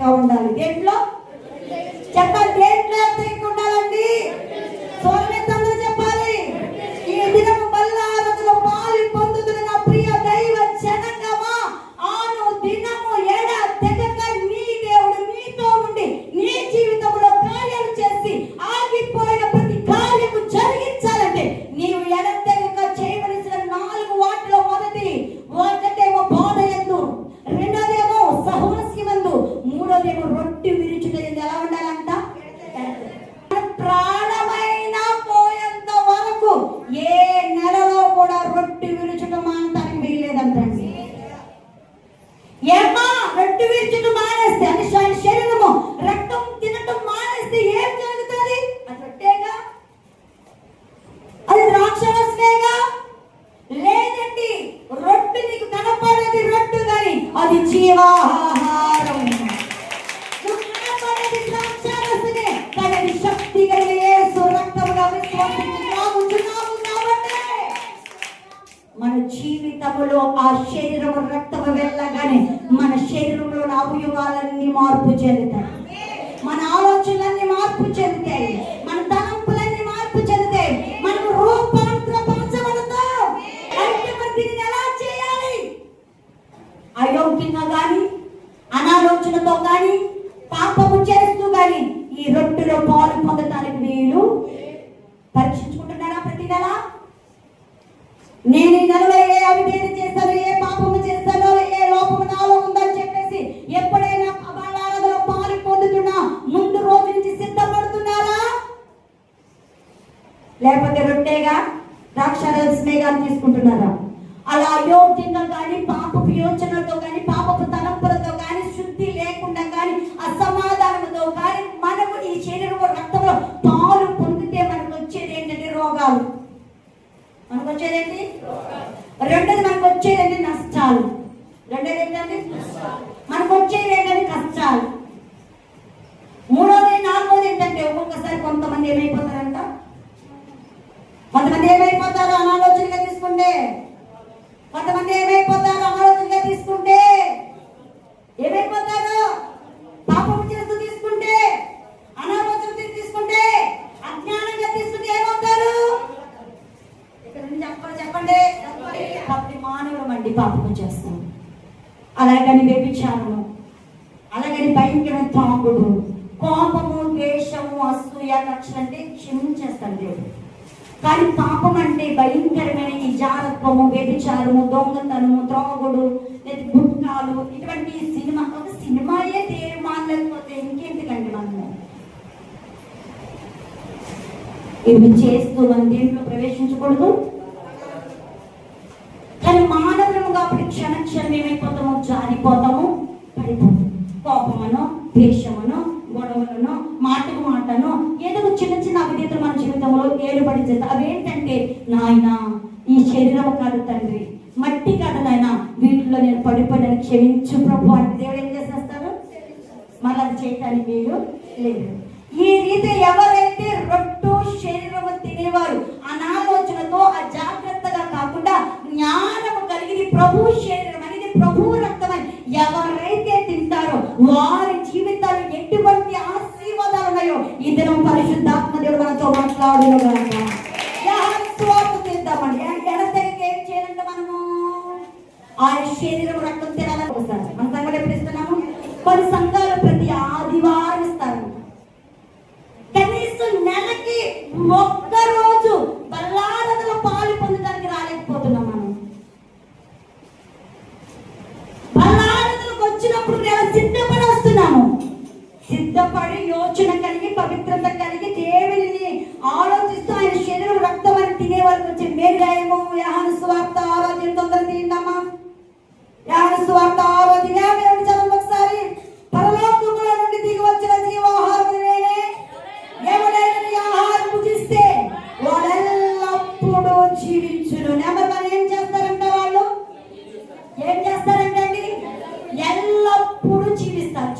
ఎడ ఉండాలి. దేంట్లో? లేకపోతే రొట్టెగా ద్రాక్షారసమేగా తీసుకుంటున్నారా? అలా అయోగ్యంగా కానీ పాపపు యోచనలతో కానీ పాపపు తలంపులతో కానీ శుద్ధి లేకుండా కానీ అసమాధానంతో కానీ మనము ఈ శరీరంలో రక్తంలో పాలు పొందితే మనకు వచ్చేది ఏంటంటే రోగాలు. మనకు వచ్చేదేంటి రెండోది మనకు వచ్చేదండి నష్టాలు. రెండోది ఏంటండి? మనకు వచ్చేది ఏంటంటే కష్టాలు. మూడోది నాలుగోది ఏంటంటే ఒక్కొక్కసారి కొంతమంది ఏమైపోతారు అనాలోచనగా తీసుకుంటే కొంతమంది ఏమైపోతారు అనాలోచనగా తీసుకుంటే ఏమైపోతారు పాపం చేస్తూ తీసుకుంటే అనాలోచన తీసుకుంటే అజ్ఞానంగా తీసుకుంటే ఏమవుతారు? ఇక్కడ చెప్పండి చెప్పండి. మానవుడు అండి పాపము చేస్తాం అలాగని వ్యభిచారము అలాగని భయంకర తాగుడు కోపము ద్వేషము అసూయ కక్షలు అంటే క్షమించేస్తాడు దేవుడు. కానీ పాపం అంటే భయంకరమైన ఈ జారత్వము వ్యభిచారము దొంగతనము త్రోగుడు లేదా గుట్కాలు ఇటువంటి సినిమా ఒక సినిమాయే దేవుడు మానలేకపోతే ఇంకెందుకండి మనము ఇవి చేస్తూ మన దీంట్లో ప్రవేశించకూడదు. కానీ మానవులము కాబట్టి క్షణ క్షణం ఏమైపోతాము జారిపోతాము పడిపోతాము కోపమనో ద్వేషమనో లేదు ఈ రీతి ఎవరైతే రొట్టు శరీరము తినేవారు అనాలోచనతో అజాగ్రత్తగా కాకుండా జ్ఞానము కలిగి ప్రభు శరీరం అనేది ప్రభు రక్తం అని ఎవరైతే తింటారో వారి జీవితాలు ఎటువంటి ఆశీర్వాదాలు ఉన్నాయో ఇద్దరం పరిశుద్ధాత్మ దేవుడు మనతో మాట్లాడును సిద్ధపడి వస్తున్నాము సిద్ధపడి యోచన కలిగి పవిత్రత కలిగి దేవుని ఆలోచిస్తూ ఆయన శరీరం రక్తం అని తినే వాళ్ళకి వచ్చే మేలుగాయము యాహన స్వార్థ ఆరోగ్యం తొందర తిందమ్మా యాహన స్వార్థ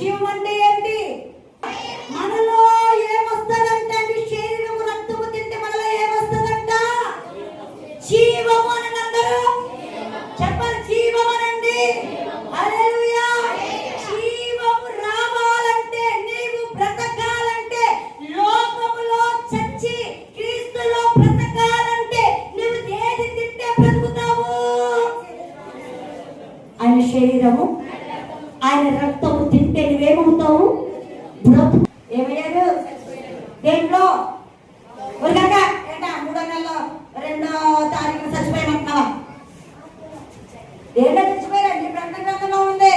జీవం అంటే ఏంటి? మనలో ఏమొస్తుందంటే అండి? శరీరము రక్తము తింటే మనలో ఏమొస్తుందంట? జీవము అని అందరూ చెప్పండి జీవం అనండి జీవము రావాలంటే నీవు బ్రతకాలంటే లోకములో చచ్చి క్రీస్తులో బ్రతకాలంటే నువ్వు ఏది తింటే బ్రతుకుతావు? ఆయన శరీరము ఆయన రక్తము తింటే నువ్వేమవుతావు? బ్రతు ఏమయ్యారు? దేంట్లో? ఉరగాక ఏంటా? మూడో నెలలో రెండో తారీఖున చచ్చిపోయినట్టున్నావా దేంట్లో చచ్చిపోయారండి బ్రహ్మ గ్రంథంలో ఉంది.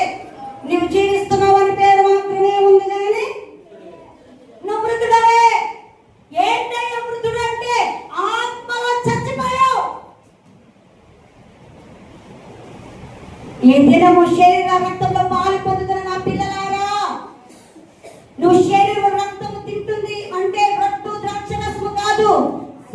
నువ్వు జీవిస్తున్నావు అని పేరు మాత్రమే ఉంది కానీ నువ్వు మృతుడవే. ఏంటయ్యా మృతుడు అంటే? ఆత్మలో చచ్చిపోయావు. ఈ దినము శరీర రక్తంలో పాలు పొందుతున్న నా పిల్లలారా నువ్వు శరీర రక్తము తింటుంది అంటే రొట్టు ద్రాక్షరసము కాదు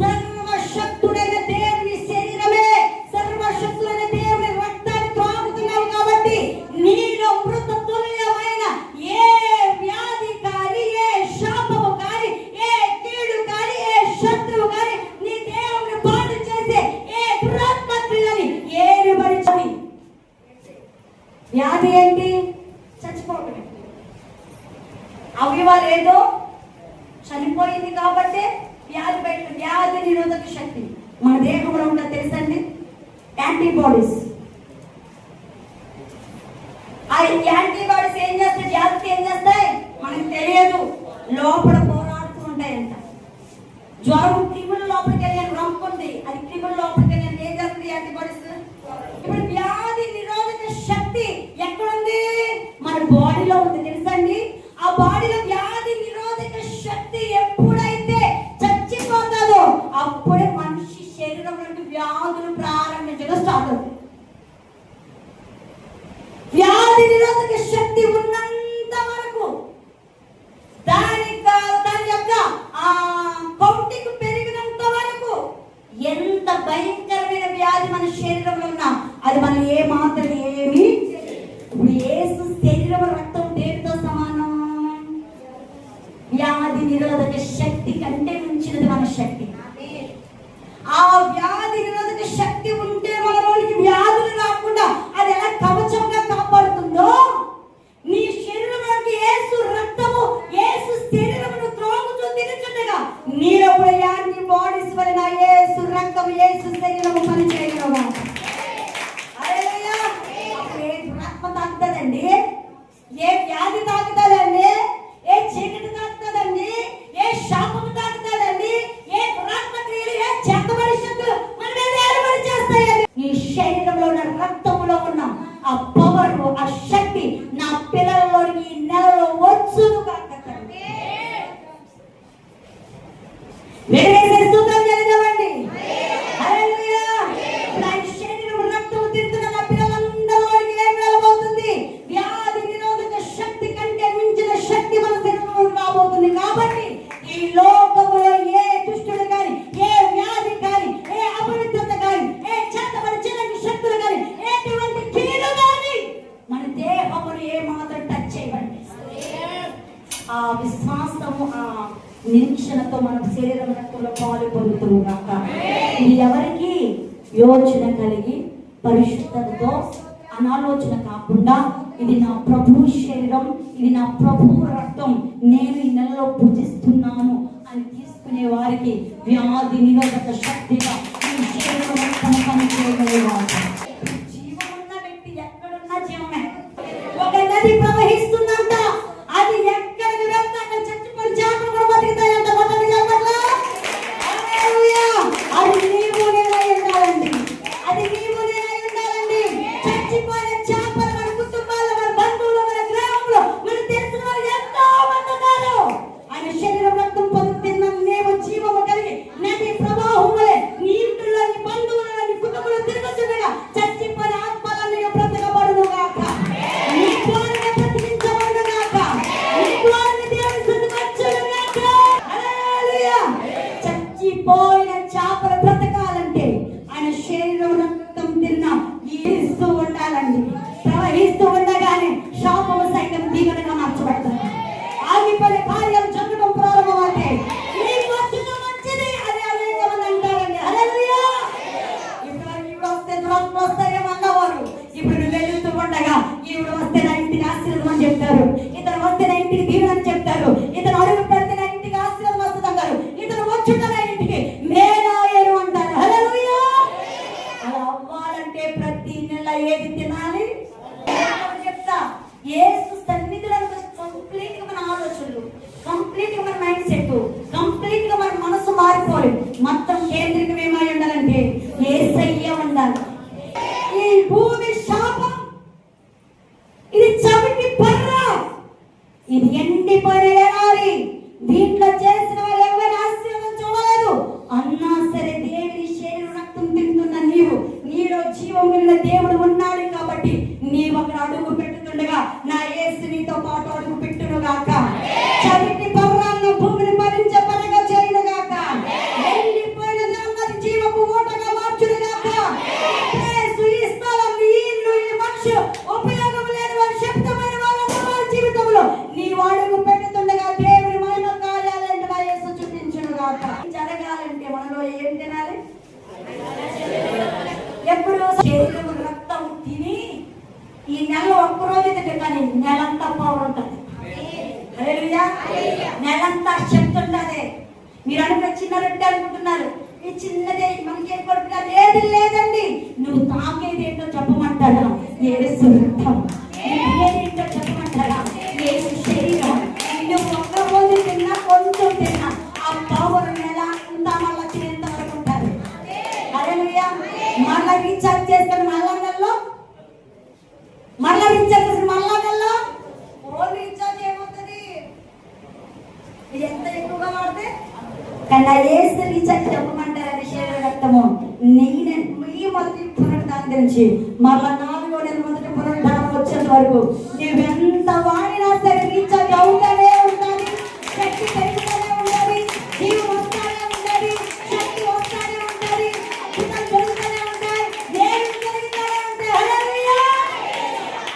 సర్వశక్తుడైన దేవుని శరీరమే సర్వశక్తుడైన దేవుని రక్తాన్ని త్రాగుతున్నావు కాబట్టి నీలో మృత తుల్యమైన ఏ వ్యాధి కానీ ఏ శాపము కానీ ఏ కీడు కానీ ఏ శత్రువు కానీ నీ దేవుని పాటు చేసే ఏ దురాత్మ క్రియని ఏరుబడి వ్యాధి ఏంటి చచ్చిపోవడం అవయవాలు ఏదో చనిపోయింది కాబట్టి వ్యాధి బయట వ్యాధి నిరోధక శక్తి మన దేహంలో ఉన్నది తెలుసండి యాంటీబాడీస్ ఆ యాంటీబాడీస్ ఏం చేస్తాయి వ్యాధికి ఏం చేస్తాయి మనకు తెలియదు లోపల పోరాడుతూ ఉంటాయంట జ్వరం క్రిముల లోపలికి వెళ్ళి రమ్ముకుంది అది క్రిముల లోపలికి వెళ్ళి ఏం చేస్తుంది యాంటీబాడీస్ ఇప్పుడు వ్యాధి నిరోధక శక్తి ఎక్కడుంది మన బాడీలో ఉంది తెలుసండి ఆ బాడీలో వ్యాధి నిరోధక శక్తి ఎప్పుడైతే చచ్చిపోతుందో అప్పుడే మనిషి శరీరంలోకి వ్యాధులు ప్రారంభించడం స్టార్ట్ అవుతుంది వ్యాధి నిరోధక శక్తి ఉన్నంత వరకు దాని క- దాని యొక్క ఆ కౌంటింగ్ పెరిగినంత వరకు ఎంత భయంకరమైన వ్యాధి మన శరీరంలో ఉన్నా. అది మనం ఏ మాత్రం ఏమి ఏసు శరీరం రక్తం దేనితో సమానం? వ్యాధి నిరోధక శక్తి కంటే మించినది మన శక్తి. ఆ వ్యాధి నిరోధక శక్తి ఉంటే మనలోనికి వ్యాధులు రాకుండా అది ఎలా కవచంగా కాపాడుతుందో నీ శరీరంలోకి ఏసు రక్తము ఏసు శరీరమును త్రోగుతూ తినచుండగా నీలో కూడా నీ బాడీస్ వలన ఏ రక్తం ఏసు శరీరము పని చేయగలవా హల్లెలూయా. అప్పుడు ఏ దురాత్మ తాకుతుందండి ఏ వ్యాధి తాకుతుందండి ఏ చీకటి తాకుతుందండి ఏ శాపము తాకుతుందండి ఏ దురాత్మ క్రియలు ఏ చెత్తబడి శక్తులు మన మీద ఏలుబడి చేస్తాయండి ఈ శరీరంలో ఉన్న రక్తంలో ఉన్న ఆ పవర్ ఆ శక్తి నా పిల్లలలోని ఈ నెలలో వచ్చును కాక తండ్రి. వెలివేసే స్తోత్రం చెల్లిద్దామండి. హల్లెలూయా. ఇప్పుడు ఆయన శరీరం రక్తము తింటున్న నా పిల్లలందరిలోకి ఏం వెళ్ళబోతుంది? వ్యాధి నిరోధక శక్తి కంటే మించిన శక్తి మన శరీరంలోకి రాబోతుంది కాబట్టి ఈ లోకములో ఏ దుష్టుడు కానీ ఏ వ్యాధి కానీ ఏ అపవిత్రత కానీ ఏ చేతబడి చిన్నటి శక్తులు కానీ ఎటువంటి కీడు కానీ మన దేహమును ఏ మాత్రం టచ్ చేయబండి ఆ విశ్వాసము ఆ నిరీక్షణతో మనం శరీరం రక్తంలో పాలు పొందుతుము కాక ఇది ఎవరికి యోచన కలిగి పరిశుద్ధతతో అనాలోచన కాకుండా ఇది నా ప్రభు శరీరం ఇది నా ప్రభు రక్తం నేను ఈ నెలలో పూజిస్తున్నాను అని తీసుకునే వారికి వ్యాధి నిరోధక శక్తిగా ఈ శరీరం రక్తం పనిచేయగలిగారు వ్యక్తి ఎక్కడున్నా జీవమే. ఒక నది ప్రవహిస్తుంది ఇది ఎండిపోయిన ఎడారి దీంట్లో చేసిన వాళ్ళు ఎవరి ఆశీర్వాదం చూడలేదు? అన్నా సరే దేవుని శరీరం రక్తం తింటున్న నీవు? నీలో జీవం కలిగిన దేవుడు ఉన్నాడు కాబట్టి నీవు అక్కడ అడుగు పెట్టుతుండగా నా యేసు నీతో పాటు అడుగు పెట్టును గాక చవిటి పర్రాన్న భూమిని భరించే పరగా చేయును గాక ఎండిపోయిన దాన్ని జీవపు ఓటగా మార్చును గాక యేసు ఈ స్థలం ఈ ఇల్లు ఈ మనిషి ఉపయోగం లేని వారి శబ్దమైన వాళ్ళందరూ వారి జీవితంలో నీవు అడుగు పెట్టుతుండగా దేవుని మహిమ కార్యాలంటే మా యేసు చూపించును గాక జరగాలంటే మనలో ఏం తినాలి ఎప్పుడు శరీరం రక్తం తిని ఈ నెల ఒక్క రోజు తింటే కానీ నెలంతా పవర్ ఉంటుంది హల్లెలూయా. నెలంతా శక్తి ఉంటుంది మీరు అనుకున్న చిన్న రొట్టె అనుకుంటున్నారు ఈ చిన్నదే మనకి ఏం కొడుకున్నా లేదు లేదండి నువ్వు తాకేది ఏంటో చెప్పమంటాడా ఏసు రక్తం ఏంటో చెప్పమంటాడా ఏసు శరీరం నువ్వు ఒక్క రోజు తిన్నా కొంచెం తిన్నా ఆ పవర్ నెల అంతా మళ్ళీ తినేంత వరకు ఉంటుంది హల్లెలూయా. మళ్ళా రీఛార్జ్ చేసుకుని మళ్ళా నెలలో మళ్ళా రీఛార్జ్ చేసిన మళ్ళా నెలలో ఫోన్ రీఛార్జ్ ఏమవుతుంది ఇది ఎంత ఎక్కువగా వాడితే కన్నా ఏసు రీఛార్జ్ చెప్పమంటారు అది శరీర రక్తము నేను మీ మొదటి పునరుద్ధానం గురించి మళ్ళా నాలుగో నెల మొదటి పునరుద్ధానం వచ్చేంత వరకు. నువ్వెంత ఎంత వాడినా సరే రీఛార్జ్ అవుతానే ఉండాలి శక్తి పెరుగుతూనే ఉండాలి వస్తానే ఉండాలి శక్తి వస్తానే ఉండాలి జరుగుతూనే ఉంటాయి జరుగుతూనే ఉంటాయి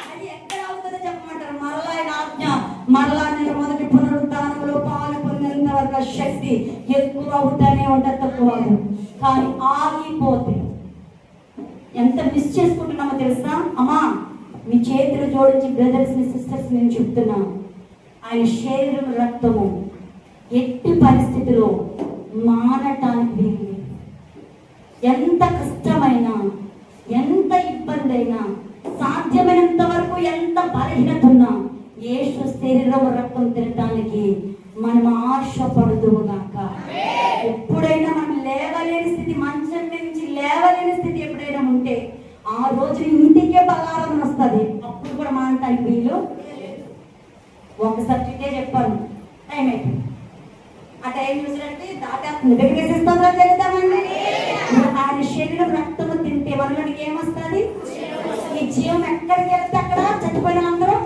అది ఎక్కడ అవుతుందో చెప్పమంటారు? మరలా ఆయన ఆజ్ఞ. మరలా నేను మొదటి పునరుద్ధానంలో పాలు పొందినంత వరకు శక్తి ఎక్కువ అవుతానే ఉంటుంది తక్కువ కానీ ఆగిపోతే ఎంత మిస్ చేసుకుంటున్నామో తెలుసా? అమ్మా మీ చేతులు జోడించి బ్రదర్స్ని సిస్టర్స్ నేను చెప్తున్నాను. ఆయన శరీరం రక్తము ఎట్టి పరిస్థితిలో మానటానికి వీలు ఎంత కష్టమైనా ఎంత ఇబ్బంది అయినా సాధ్యమైనంత వరకు ఎంత బలహీనత ఉన్నా యేసు శరీరం రక్తం తినటానికి మనం ఆశపడుదుగాక ఎప్పుడైనా మనం లేవలేని స్థితి మంచం నుంచి లేవలేని స్థితి ఎప్పుడైనా ఉంటే ఆ రోజు ఇంటికే బలారం వస్తుంది. అప్పుడు కూడా మానటానికి వీళ్ళు ఒక సబ్జెక్టే చెప్పాను. టైం అయిపోయింది. ఆ టైం చూసినట్టే దాదాపు వెంకటేశ్వర తెలుద్దామండి ఆయన శరీరం రక్తము తింటే మనలోనికి ఏమొస్తుంది ఈ జీవం ఎక్కడికి వెళ్తే అక్కడ చచ్చిపోయిన అందరూ